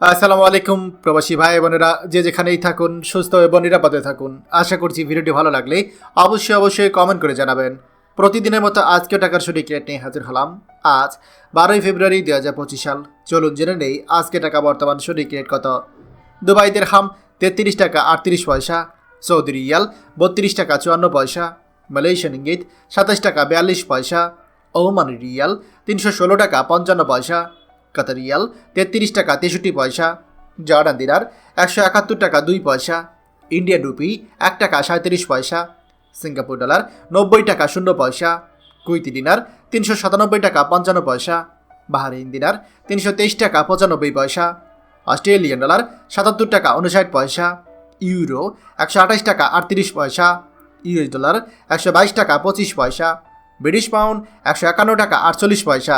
আসসালামু আলাইকুম, প্রবাসী ভাই বোনেরা। যে যেখানেই থাকুন, সুস্থ এবং নিরাপদে থাকুন। আশা করছি ভিডিওটি ভালো লাগলে অবশ্যই অবশ্যই কমেন্ট করে জানাবেন। প্রতিদিনের মতো আজকেও টাকার সঠিক রেট নিয়ে হাজির হলাম। আজ বারোই ফেব্রুয়ারি দুই হাজার পঁচিশ সাল। চলুন জেনে নেই আজকে টাকা বর্তমান সঠিক রেট কত। দুবাই হাম তেত্রিশ টাকা আটত্রিশ পয়সা, সৌদি রিয়াল বত্রিশ টাকা চুয়ান্ন পয়সা, মালয়েশিয়ান ইঙ্গিত সাতাশ টাকা বিয়াল্লিশ পয়সা, ওমান রিয়াল তিনশো ষোলো টাকা পঞ্চান্ন পয়সা কাতার রিয়াল তেত্রিশ টাকা তেষট্টি পয়সা। জর্ডান দিনার, একশো একাত্তর টাকা দুই পয়সা। ইন্ডিয়ান রুপি, এক টাকা সাঁত্রিশ পয়সা। সিঙ্গাপুর ডলার, নব্বই টাকা শূন্য পয়সা। কুইতি দিনার, তিনশো সাতানব্বই টাকা পঞ্চান্ন পয়সা। বাহারিন দিনার, তিনশো তেইশ টাকা পঁচানব্বই পয়সা। অস্ট্রেলিয়ান ডলার, সাতাত্তর টাকা উনষাট পয়সা। ইউরো, একশো আঠাশ টাকা আটত্রিশ পয়সা। ইউএস ডলার, একশো বাইশ টাকা পঁচিশ পয়সা। ব্রিটিশ পাউন্ড, একশো একান্ন টাকা আটচল্লিশ পয়সা।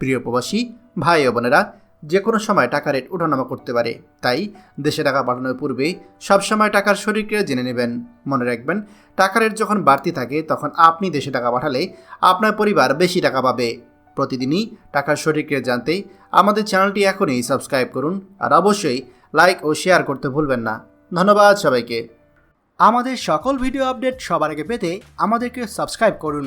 প্রিয় প্রবাসী ভাই ও বোনেরা, যে কোনো সময় টাকা রেট ওঠানামা করতে পারে। তাই দেশে টাকা পাঠানোর পূর্বে সবসময় টাকার শরীরকে জেনে নেবেন। মনে রাখবেন, টাকা রেট যখন বাড়তি থাকে, তখন আপনি দেশে টাকা পাঠালে আপনার পরিবার বেশি টাকা পাবে। প্রতিদিনই টাকার শরীরকে জানতে আমাদের চ্যানেলটি এখনই সাবস্ক্রাইব করুন আর অবশ্যই লাইক ও শেয়ার করতে ভুলবেন না। ধন্যবাদ সবাইকে। আমাদের সকল ভিডিও আপডেট সবার আগে পেতে আমাদেরকে সাবস্ক্রাইব করুন।